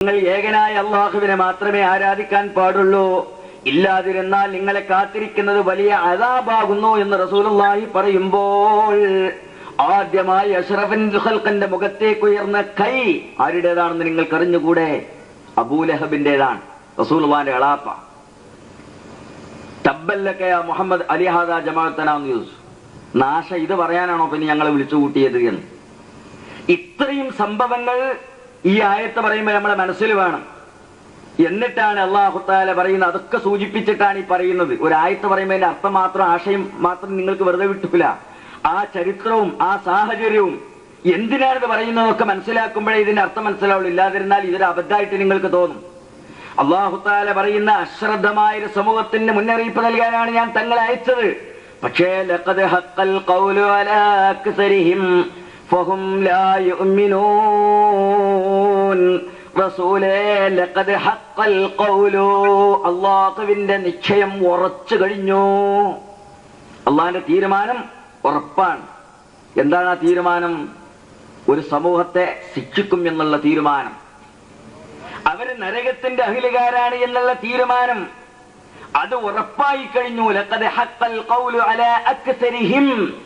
നിങ്ങൾ ഏകനായ അള്ളാഹുവിനെ മാത്രമേ ആരാധിക്കാൻ പാടുള്ളൂ. ഇല്ലാതിരുന്നാൽ നിങ്ങളെ കാത്തിരിക്കുന്നത് വലിയ അതാബാകുന്നു എന്ന് റസൂലുള്ളാഹി പറയുമ്പോൾ ആദ്യമായി അഷ്റഫിൻ മുഖത്തേക്ക് ഉയർന്ന കൈ ആരുടേതാണെന്ന് നിങ്ങൾക്ക് അറിഞ്ഞുകൂടെ? അബൂലഹബിന്റേതാണ് റസൂലുള്ളാന്റെ അളാപ്പ തബ്ബല്ലൊക്കെ മുഹമ്മദ് അലിഹാദ ജമാഅത്തനാന്ന് ചോദിച്ചു. നാശ ഇത് പറയാനാണോ പിന്നെ ഞങ്ങളെ വിളിച്ചു കൂട്ടിയത് എന്ന്? ഇത്രയും സംഭവങ്ങൾ ഈ ആയത്ത് പറയുമ്പോൾ നമ്മുടെ മനസ്സിൽ വേണം. എന്നിട്ടാണ് അള്ളാഹുത്താല പറയുന്നത്. അതൊക്കെ സൂചിപ്പിച്ചിട്ടാണ് ഈ പറയുന്നത്. ഒരു ആയത്ത് പറയുമ്പോൾ അതിന്റെ അർത്ഥം മാത്രം ആശയം മാത്രം നിങ്ങൾക്ക് വെറുതെ വിട്ടില്ല ആ ചരിത്രവും ആ സാഹചര്യവും എന്തിനാണ് ഇത് പറയുന്നതൊക്കെ മനസ്സിലാക്കുമ്പോഴേ ഇതിന്റെ അർത്ഥം മനസ്സിലാവുള്ളൂ. ഇല്ലാതിരുന്നാൽ ഇതൊരു അബദ്ധമായിട്ട് നിങ്ങൾക്ക് തോന്നും. അള്ളാഹുത്താല പറയുന്ന അശ്രദ്ധമായ ഒരു സമൂഹത്തിന് മുന്നറിയിപ്പ് നൽകാനാണ് ഞാൻ തങ്ങളെ അയച്ചത്. പക്ഷേ ഫഹും ലാ യുഅ്മിനൂൻ റസൂലേ ലഖദ് ഹഖൽ ഖൗലു. അള്ളാഹുവിന്റെ നിശ്ചയം ഉറച്ചു കഴിഞ്ഞു. അള്ളാഹിന്റെ തീരുമാനം ഉറപ്പാണ്. എന്താണ് ആ തീരുമാനം? ഒരു സമൂഹത്തെ ശിക്ഷിക്കും എന്നുള്ള തീരുമാനം. അവർ നരകത്തിന്റെ അഖിലുകാരാണ് എന്നുള്ള തീരുമാനം. അത് ഉറപ്പായി കഴിഞ്ഞു. ലഖദ് ഹഖൽ ഖൗലു അലാ അക്സരിഹിം.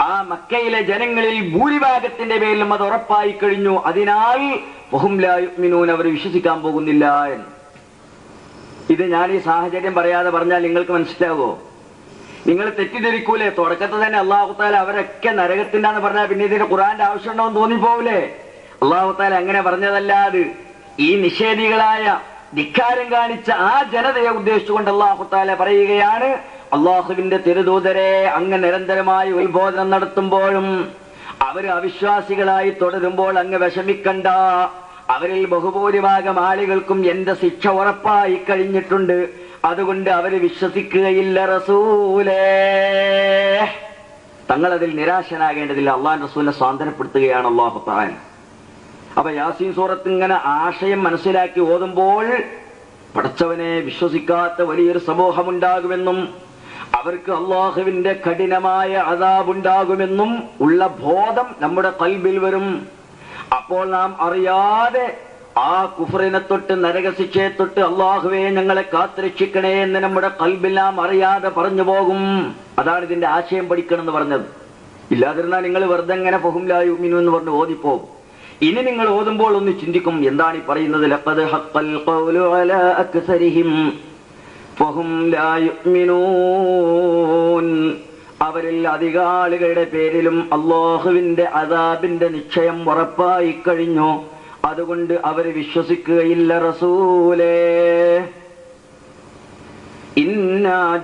ആ മക്കയിലെ ജനങ്ങളിൽ ഭൂരിഭാഗത്തിന്റെ പേരിലും അത് ഉറപ്പായി കഴിഞ്ഞു. അതിനാൽ ലാ അവർ വിശ്വസിക്കാൻ പോകുന്നില്ല എന്ന്. ഇത് ഞാൻ ഈ സാഹചര്യം പറയാതെ പറഞ്ഞാൽ നിങ്ങൾക്ക് മനസ്സിലാവോ? നിങ്ങൾ തെറ്റിദ്ധരിക്കൂലേ? തുടക്കത്തിൽ തന്നെ അള്ളാഹുത്താല അവരൊക്കെ നരകത്തിന്റെ പറഞ്ഞാൽ പിന്നെ ഇതിന് ഖുറാന്റെ ആവശ്യം എന്ന് തോന്നിപ്പോവില്ലേ? അള്ളാഹുത്താല അങ്ങനെ പറഞ്ഞതല്ലാതെ ഈ നിഷേധികളായ ധിക്കാരം കാണിച്ച ആ ജനതയെ ഉദ്ദേശിച്ചുകൊണ്ട് അള്ളാഹുത്താല പറയുകയാണ് അള്ളാഹുവിന്റെ തിരുദൂതരെ അങ്ങ് നിരന്തരമായി ഉത്ബോധനം നടത്തുമ്പോഴും അവർ അവിശ്വാസികളായി തുടരുമ്പോൾ അങ്ങ് വിഷമിക്കണ്ട. അവരിൽ ബഹുഭൂരിഭാഗം ആളുകൾക്കും എന്റെ ശിക്ഷ ഉറപ്പായി കഴിഞ്ഞിട്ടുണ്ട്. അതുകൊണ്ട് അവർ വിശ്വസിക്കുകയില്ല റസൂലേ. തങ്ങളതിൽ നിരാശനാകേണ്ടതില്ല. അള്ളാൻ റസൂലിനെ സ്വാതന്ത്ര്യപ്പെടുത്തുകയാണ് അള്ളാഹു താൻ. അപ്പൊ യാസീൻ സൂറത്ത് ഇങ്ങനെ ആശയം മനസ്സിലാക്കി ഓതുമ്പോൾ പടച്ചവനെ വിശ്വസിക്കാത്ത വലിയൊരു സമൂഹമുണ്ടാകുമെന്നും അവർക്ക് അള്ളാഹുവിന്റെ കഠിനമായ അതാബുണ്ടാകുമെന്നും ഉള്ള ബോധം നമ്മുടെ കൽബിൽ വരും. അപ്പോൾ നാം അറിയാതെ ആ കുഫറിനെ തൊട്ട് നരകശിക്ഷയെ തൊട്ട് അള്ളാഹുവെ ഞങ്ങളെ കാത്തുരക്ഷിക്കണേ എന്ന് നമ്മുടെ കൽബിൽ നാം അറിയാതെ പറഞ്ഞു പോകും. അതാണ് ഇതിന്റെ ആശയം പഠിക്കണം എന്ന് പറഞ്ഞത്. ഇല്ലാതിരുന്നാൽ നിങ്ങൾ വെറുതെ എങ്ങനെ ഫഹുംലായുമിനു എന്ന് പറഞ്ഞ് ഓതിപ്പോകും ഇനി നിങ്ങൾ ഓതുമ്പോൾ ഒന്ന് ചിന്തിക്കും എന്താണ് ഈ പറയുന്നത്? അവരിൽ അധികാളികളുടെ പേരിലും അള്ളാഹുവിന്റെ അതാബിന്റെ നിശ്ചയം ഉറപ്പായി കഴിഞ്ഞു. അതുകൊണ്ട് അവർ വിശ്വസിക്കുകയില്ല റസൂലേ. ഇന്നാ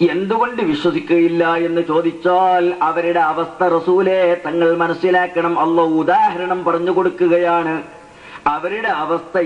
എന്തുകൊണ്ട് വിശ്വസിക്കുകയില്ല എന്ന് ചോദിച്ചാൽ അവരുടെ അവസ്ഥ റസൂലെ തങ്ങൾ മനസ്സിലാക്കണം. അല്ല ഉദാഹരണം പറഞ്ഞു കൊടുക്കുകയാണ്. അവരുടെ അവസ്ഥ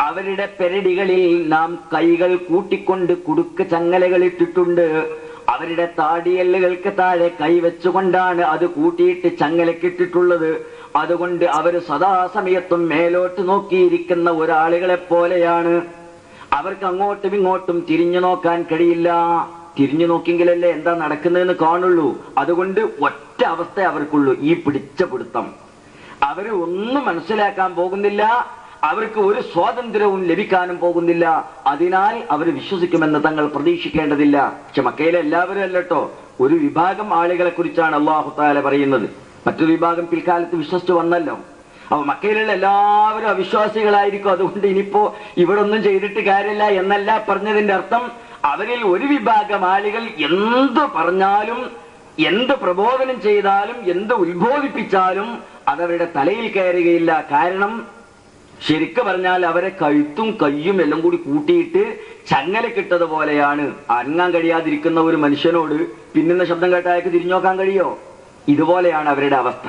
അവരുടെ പെരടികളിൽ നാം കൈകൾ കൂട്ടിക്കൊണ്ട് കുടുക്ക് ചങ്ങലകൾ ഇട്ടിട്ടുണ്ട്. അവരുടെ താടിയല്ലുകൾക്ക് താഴെ കൈവച്ചുകൊണ്ടാണ് അത് കൂട്ടിയിട്ട് ചങ്ങലക്കിട്ടിട്ടുള്ളത്. അതുകൊണ്ട് അവർ സദാസമയത്തും മേലോട്ട് നോക്കിയിരിക്കുന്ന ഒരാളുകളെ പോലെയാണ് അവർക്ക് അങ്ങോട്ടും ഇങ്ങോട്ടും തിരിഞ്ഞു നോക്കാൻ കഴിയില്ല. തിരിഞ്ഞു നോക്കിയെങ്കിലല്ലേ എന്താ നടക്കുന്നതെന്ന് കാണുള്ളൂ. അതുകൊണ്ട് ഒറ്റ അവസ്ഥ അവർക്കുള്ളൂ ഈ പിടിച്ച പിടുത്തം. അവർ ഒന്നും മനസ്സിലാക്കാൻ പോകുന്നില്ല. അവർക്ക് ഒരു സ്വാതന്ത്ര്യവും ലഭിക്കാനും പോകുന്നില്ല. അതിനാൽ അവർ വിശ്വസിക്കുമെന്ന് തങ്ങൾ പ്രതീക്ഷിക്കേണ്ടതില്ല. പക്ഷെ മക്കയിലെ എല്ലാവരും അല്ലട്ടോ. ഒരു വിഭാഗം ആളുകളെ കുറിച്ചാണ് അള്ളാഹുത്താല പറയുന്നത്. മറ്റൊരു വിഭാഗം പിൽക്കാലത്ത് വിശ്വസിച്ച് വന്നല്ലോ. അപ്പൊ മക്കയിലുള്ള എല്ലാവരും അവിശ്വാസികളായിരിക്കും. അതുകൊണ്ട് ഇനിയിപ്പോ ഇവിടെ ഒന്നും ചെയ്തിട്ട് കാര്യമില്ല എന്നല്ല പറഞ്ഞതിന്റെ അർത്ഥം. അവരിൽ ഒരു വിഭാഗം ആളുകൾ എന്ത് പറഞ്ഞാലും എന്ത് പ്രബോധനം ചെയ്താലും എന്ത് ഉത്ബോധിപ്പിച്ചാലും അതവരുടെ തലയിൽ കയറുകയില്ല. കാരണം ശരിക്ക് പറഞ്ഞാൽ അവരെ കഴുത്തും കയ്യും എല്ലാം കൂടി കൂട്ടിയിട്ട് ചങ്ങല പോലെയാണ് അനങ്ങാൻ കഴിയാതിരിക്കുന്ന ഒരു മനുഷ്യനോട് പിന്നുന്ന ശബ്ദം കേട്ടായക്ക് തിരിഞ്ഞു നോക്കാൻ കഴിയോ? ഇതുപോലെയാണ് അവരുടെ അവസ്ഥ.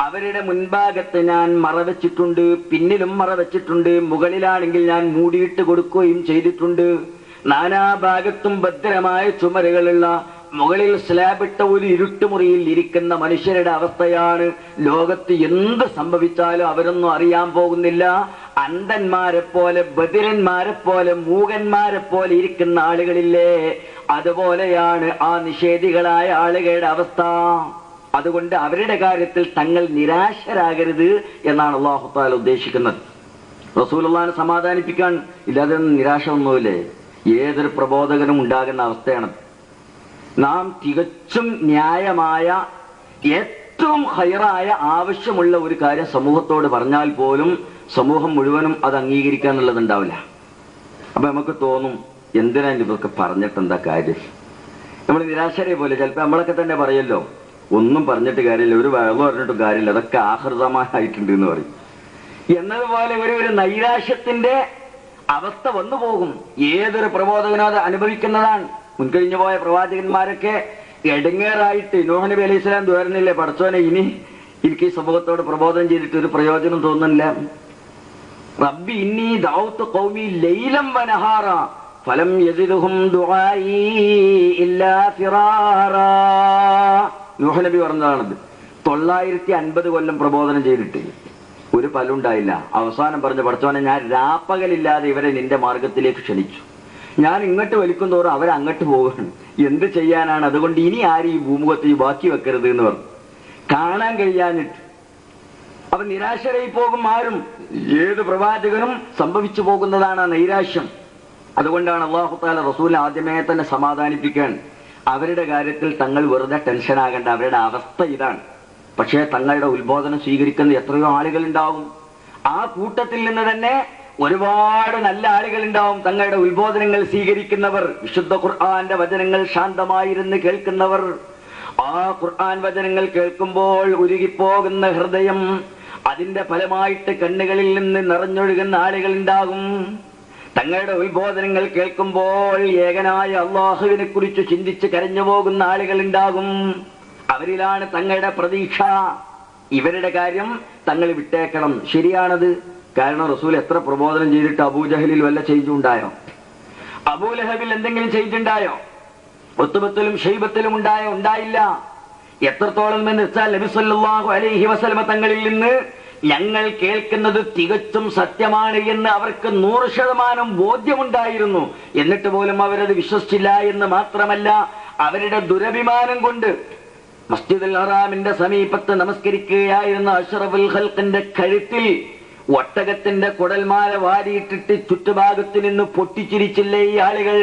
അവരുടെ മുൻഭാഗത്ത് ഞാൻ മറവച്ചിട്ടുണ്ട് പിന്നിലും മറവച്ചിട്ടുണ്ട് മുകളിലാണെങ്കിൽ ഞാൻ മൂടിയിട്ട് കൊടുക്കുകയും ചെയ്തിട്ടുണ്ട്. നാനാഭാഗത്തും ഭദ്രമായ ചുമരുകളുള്ള മുകളിൽ സ്ലാബിട്ട ഒരു ഇരുട്ടുമുറിയിൽ ഇരിക്കുന്ന മനുഷ്യരുടെ അവസ്ഥയാണ്. ലോകത്ത് എന്ത് സംഭവിച്ചാലും അവരൊന്നും അറിയാൻ പോകുന്നില്ല. അന്ധന്മാരെ പോലെ ബദിരന്മാരെ പോലെ മൂകന്മാരെ പോലെ ഇരിക്കുന്ന ആളുകളില്ലേ? അതുപോലെയാണ് ആ നിഷേധികളായ ആളുകളുടെ അവസ്ഥ. അതുകൊണ്ട് അവരുടെ കാര്യത്തിൽ തങ്ങൾ നിരാശരാകരുത് എന്നാണ് അള്ളാഹുത്താൽ ഉദ്ദേശിക്കുന്നത്. റസൂലുള്ളാനെ സമാധാനിപ്പിക്കാൻ ഇല്ലാതെ നിരാശ ഒന്നുമില്ലേ? ഏതൊരു പ്രബോധകനും ഉണ്ടാകുന്ന അവസ്ഥയാണ്. നാം തികച്ചും ന്യായമായ ഏറ്റവും ഹയറായ ആവശ്യമുള്ള ഒരു കാര്യം സമൂഹത്തോട് പറഞ്ഞാൽ പോലും സമൂഹം മുഴുവനും അത് അംഗീകരിക്കുക എന്നുള്ളത് ഉണ്ടാവില്ല അപ്പൊ നമുക്ക് തോന്നും എന്തിനാ ഇതൊക്കെ പറഞ്ഞിട്ട് എന്താ കാര്യം? നമ്മൾ നിരാശരെ പോലെ ചിലപ്പോൾ നമ്മളൊക്കെ തന്നെ പറയല്ലോ ഒന്നും പറഞ്ഞിട്ട് കാര്യമില്ല ഒരു വഴവ് പറഞ്ഞിട്ടും കാര്യമില്ല അതൊക്കെ ആഹൃതമായിട്ടുണ്ട് എന്ന് പറയും. എന്നതുപോലെ ഒരു ഒരു നൈരാശ്യത്തിന്റെ അവസ്ഥ വന്നു പോകും ഏതൊരു പ്രബോധകനും അത് അനുഭവിക്കുന്നതാണ്. മുൻകഴിഞ്ഞു പോയ പ്രവാചകന്മാരൊക്കെ എടങ്ങേറായിട്ട് നോഹനബി അലൈഹി സ്വലാം ദ്വാരനില്ലേ പടച്ചോനെ ഇനി എനിക്ക് ഈ സമൂഹത്തോട് പ്രബോധനം ചെയ്തിട്ട് ഒരു പ്രയോജനം തോന്നുന്നില്ല. റബ്ബി ഇന്നി ദൗത്ത് കൗമി ലൈലം വനഹാറ ഫലം യസിലുഹും ദുആഇ ഇല്ലാ ഫിറാറാ. നൂഹ് നബി പറഞ്ഞതാണത്. തൊള്ളായിരത്തി അൻപത് കൊല്ലം പ്രബോധനം ചെയ്തിട്ട് ഒരു ഫലമുണ്ടായില്ല അവസാനം പറഞ്ഞ പഠിച്ചവനെ ഞാൻ രാപ്പകലില്ലാതെ ഇവരെ നിന്റെ മാർഗത്തിലേക്ക് ക്ഷണിച്ചു. ഞാൻ ഇങ്ങോട്ട് വലിക്കും തോറും അവർ അങ്ങോട്ട് പോവുകയാണ്. എന്ത് ചെയ്യാനാണ്? അതുകൊണ്ട് ഇനി ആരും ഈ ഭൂമുഖത്ത് ബാക്കി വെക്കരുത് എന്ന് പറഞ്ഞു. കാണാൻ കഴിയാഞ്ഞിട്ട്. അപ്പൊ നിരാശരായി പോകും ആരും. ഏത് പ്രവാചകനും സംഭവിച്ചു പോകുന്നതാണ് നൈരാശ്യം. അതുകൊണ്ടാണ് അള്ളാഹു താല റസൂൽ ആദ്യമേ തന്നെ സമാധാനിപ്പിക്കാൻ. അവരുടെ കാര്യത്തിൽ തങ്ങൾ വെറുതെ ടെൻഷൻ ആകേണ്ട. അവരുടെ അവസ്ഥ ഇതാണ്. പക്ഷേ തങ്ങളുടെ ഉത്ബോധനം സ്വീകരിക്കുന്ന എത്രയോ ആളുകൾ ഉണ്ടാവും ആ കൂട്ടത്തിൽ നിന്ന് തന്നെ ഒരുപാട് നല്ല ആളുകൾ ഉണ്ടാവും തങ്ങളുടെ ഉത്ബോധനങ്ങൾ സ്വീകരിക്കുന്നവർ വിശുദ്ധ ഖുർആന്റെ വചനങ്ങൾ ശാന്തമായിരുന്ന് കേൾക്കുന്നവർ. ആ ഖുർആൻ വചനങ്ങൾ കേൾക്കുമ്പോൾ ഉരുകിപ്പോകുന്ന ഹൃദയം അതിന്റെ ഫലമായിട്ട് കണ്ണുകളിൽ നിന്ന് നിറഞ്ഞൊഴുകുന്ന ആളുകൾ ഉണ്ടാകും തങ്ങളുടെ ഉത്ബോധനങ്ങൾ കേൾക്കുമ്പോൾ ഏകനായ അള്ളാഹുവിനെ കുറിച്ച് ചിന്തിച്ച് കരഞ്ഞു പോകുന്ന ആളുകൾ ഉണ്ടാകും അവരിലാണ് തങ്ങളുടെ പ്രതീക്ഷ. ഇവരുടെ കാര്യം തങ്ങൾ വിട്ടേക്കണം. ശരിയാണത്. കാരണം റസൂൽ എത്ര പ്രബോധനം ചെയ്തിട്ട് അബൂജഹലിൽ വല്ല ചേഞ്ച് ഉണ്ടായോ? അബൂലഹബിൽ എന്തെങ്കിലും ചേഞ്ച് ഉണ്ടായോ? ഒത്തുബത്തിലും ഷെയ്ബത്തിലും ഉണ്ടായോ ഉണ്ടായില്ല. എത്രത്തോളം എന്ന് വെച്ചാൽ നബിസ്വല്ലാഹു അലൈഹി വസലമ തങ്ങളിൽ നിന്ന് ഞങ്ങൾ കേൾക്കുന്നത് തികച്ചും സത്യമാണ് എന്ന് അവർക്ക് നൂറ് ശതമാനം ബോധ്യമുണ്ടായിരുന്നു. എന്നിട്ട് പോലും അവരത് വിശ്വസിച്ചില്ല എന്ന് മാത്രമല്ല അവരുടെ ദുരഭിമാനം കൊണ്ട് മസ്ജിദുൽ ഹറാമിന്റെ സമീപത്ത് നമസ്കരിക്കുകയായിരുന്ന അഷറഫുൽ ഹൽക്കിന്റെ കഴുത്തിൽ ഒട്ടകത്തിന്റെ കുടൽമാല വാരിയിട്ടിട്ട് ചുറ്റുഭാഗത്തു നിന്ന് പൊട്ടിച്ചിരിച്ചില്ലേ ഈ ആളുകൾ?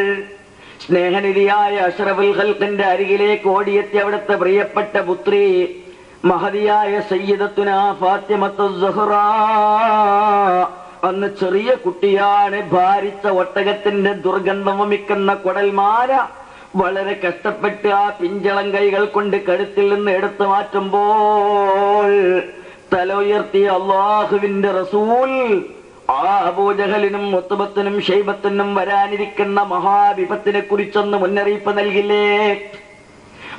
സ്നേഹനിധിയായ അഷറഫുൽ ഖൽഖിന്റെ അരികിലേക്ക് ഓടിയെത്തി അവിടുത്തെ പ്രിയപ്പെട്ട പുത്രി മഹതിയായ സയ്യിദത്തുന ഫാത്തിമത്തു അന്ന് ചെറിയ കുട്ടിയാണ് ഭാരിച്ച ഒട്ടകത്തിന്റെ ദുർഗന്ധം വമിക്കുന്ന കുടൽമാല. വളരെ കഷ്ടപ്പെട്ട് ആ പിഞ്ചളം കൈകൾ കൊണ്ട് കഴുത്തിൽ നിന്ന് എടുത്തു മാറ്റുമ്പോൾ തല ഉയർത്തിയ അള്ളാഹുവിന്റെ റസൂൽ ആ അബൂജഹലിനും മുത്തുബത്തിനും ഷെയ്ബത്തിനും വരാനിരിക്കുന്ന മഹാവിപത്തിനെ കുറിച്ചൊന്ന് മുന്നറിയിപ്പ് നൽകില്ലേ?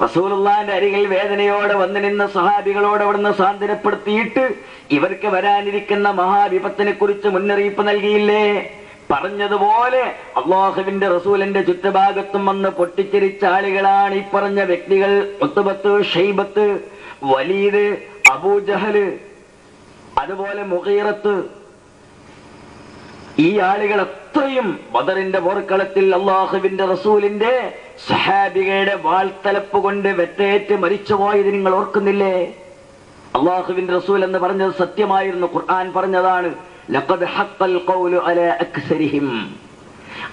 റസൂലുള്ളാന്റെ അരികിൽ വേദനയോടെ വന്നു നിന്ന സഹാബികളോട് അവിടുന്ന് സാന്ത്വനപ്പെടുത്തിയിട്ട് ഇവർക്ക് വരാനിരിക്കുന്ന മഹാവിപത്തിനെ കുറിച്ച് മുന്നറിയിപ്പ് നൽകിയില്ലേ? പറഞ്ഞതുപോലെ അള്ളാഹുവിന്റെ റസൂലിന്റെ ചുറ്റുഭാഗത്തും വന്ന് പൊട്ടിച്ചിരിച്ച ആളുകളാണ് ഈ പറഞ്ഞ വ്യക്തികൾ. ഒത്തുബത്ത് ഷെയ്ബത്ത് വലീദ് അബൂജഹൽ അതുപോലെ മുഖീറത്ത് ഈ ആളുകൾ അത്രയും ബദറിന്റെ പോർക്കളത്തിൽ അള്ളാഹുവിന്റെ റസൂലിന്റെ സഹാബികയുടെ വാൾത്തലപ്പ് കൊണ്ട് വെറ്റേറ്റ് മരിച്ചുപോയത് നിങ്ങൾ ഓർക്കുന്നില്ലേ? അള്ളാഹുവിന്റെ റസൂൽ എന്ന് പറഞ്ഞത് സത്യമായിരുന്നു. ഖുർആൻ പറഞ്ഞതാണ്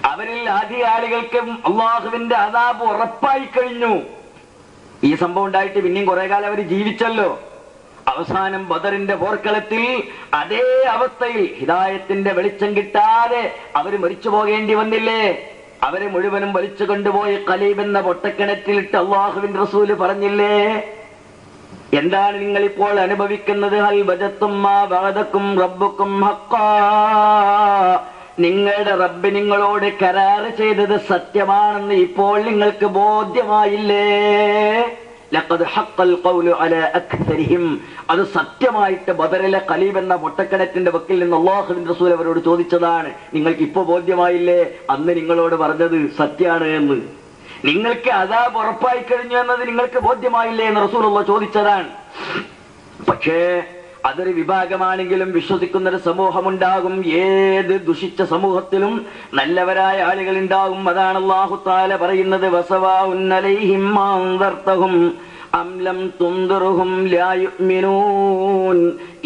അവരിൽ ആദ്യ ആളുകൾക്കും അള്ളാഹുവിന്റെ അതാബ് ഉറപ്പായി കഴിഞ്ഞു. ഈ സംഭവം ഉണ്ടായിട്ട് പിന്നെയും കുറെ കാലം അവർ ജീവിച്ചല്ലോ. അവസാനം ബദറിന്റെ പോർക്കളത്തിൽ അതേ അവസ്ഥയിൽ ഹിതായത്തിന്റെ വെളിച്ചം കിട്ടാതെ അവർ മരിച്ചു പോകേണ്ടി വന്നില്ലേ? അവരെ മുഴുവനും വലിച്ചു കൊണ്ടുപോയി കലീബ് എന്ന പൊട്ടക്കിണറ്റിലിട്ട് അള്ളാഹുവിൻ റസൂൽ പറഞ്ഞില്ലേ? എന്താണ് നിങ്ങൾ ഇപ്പോൾ അനുഭവിക്കുന്നത്? ഹൽ ബജത്തും മാ ബഅദക്കും റബ്ബുക്കും നിങ്ങളുടെ റബ്ബ് നിങ്ങളോട് കരാറ് ചെയ്തത് സത്യമാണെന്ന് ഇപ്പോൾ നിങ്ങൾക്ക് ബോധ്യമായില്ലേ? അത് സത്യമായിട്ട് ബദറിലെ കലീബ് എന്ന മുട്ടക്കിണറ്റിന്റെ വക്കിൽ നിന്ന് അള്ളാഹുബിൻ റസൂൽ അവരോട് ചോദിച്ചതാണ്. നിങ്ങൾക്ക് ഇപ്പൊ ബോധ്യമായില്ലേ? അന്ന് നിങ്ങളോട് പറഞ്ഞത് സത്യാണ് എന്ന്. നിങ്ങൾക്ക് അതാ ഉറപ്പായി കഴിഞ്ഞു എന്നത് നിങ്ങൾക്ക് ബോധ്യമായില്ലേ എന്ന് റസൂൽ ചോദിച്ചതാണ്. പക്ഷേ അതൊരു വിഭാഗമാണെങ്കിലും വിശ്വസിക്കുന്ന ഒരു സമൂഹമുണ്ടാകും. ഏത് ദുഷിച്ച സമൂഹത്തിലും നല്ലവരായ ആളുകൾ ഉണ്ടാകും അതാണ് അള്ളാഹു താല പറയുന്നത് അംലം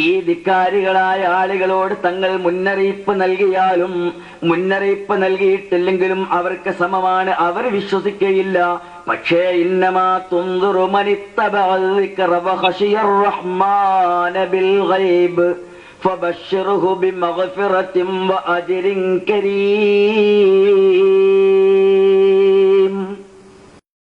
ഈ ധിക്കാരികളായ ആളുകളോട് തങ്ങൾ മുന്നറിയിപ്പ് നൽകിയാലും മുന്നറിയിപ്പ് നൽകിയിട്ടില്ലെങ്കിലും അവർക്ക് സമമാണ്. അവർ വിശ്വസിക്കുകയില്ല പക്ഷേ ഇന്നമാ തുന്തുറു فبشره بمغفرة وأجر كريم